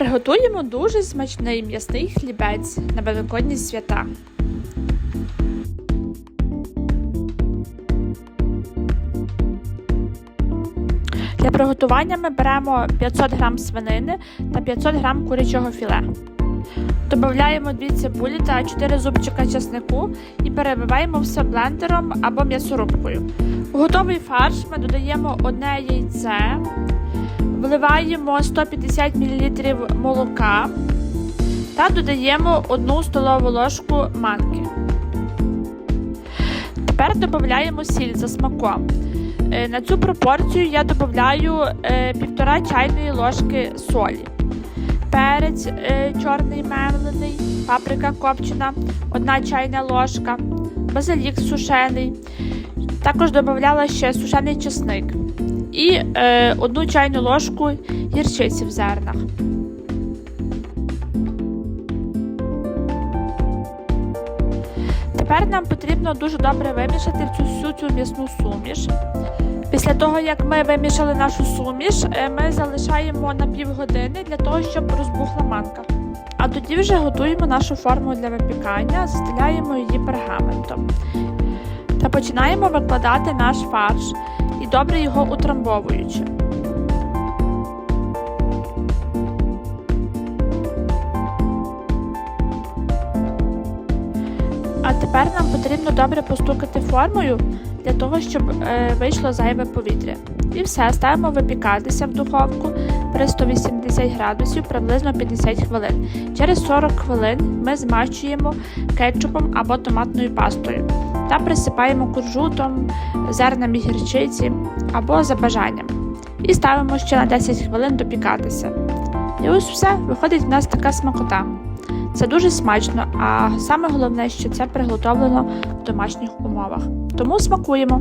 Приготуємо дуже смачний м'ясний хлібець на великодні свята. Для приготування ми беремо 500 г свинини та 500 г курячого філе. Додаємо 2 цибулі та 4 зубчика чеснику і перебиваємо все блендером або м'ясорубкою. У готовий фарш ми додаємо одне яйце, вливаємо 150 мл молока та додаємо 1 столову ложку манки. Тепер додаємо сіль за смаком. Е, На цю пропорцію я додаю 1,5 чайної ложки солі, перець е, чорний мелений, паприка копчена, 1 чайна ложка, базилік сушений. Також додавала ще сушений чесник і е, 1 чайну ложку гірчиці в зернах. Тепер нам потрібно дуже добре вимішати цю всю цю м'ясну суміш. Після того, як ми вимішали нашу суміш, е, ми залишаємо на півгодини для того, щоб розбухла манка. А тоді вже готуємо нашу форму для випікання, застеляємо її пергаментом. Та починаємо викладати наш фарш добре його утрамбовуючи. А тепер нам потрібно добре постукати формою для того, щоб е, вийшло зайве повітря. І все, ставимо випікатися в духовку при 180 градусів приблизно 50 хвилин. Через 40 хвилин ми змащуємо кетчупом або томатною пастою та присипаємо куржутом, зернами гірчиці або за бажанням. І ставимо ще на 10 хвилин допікатися. І ось все, виходить в нас така смакота. Це дуже смачно, а саме головне, що це приготовлено в домашніх умовах. Тому смакуємо.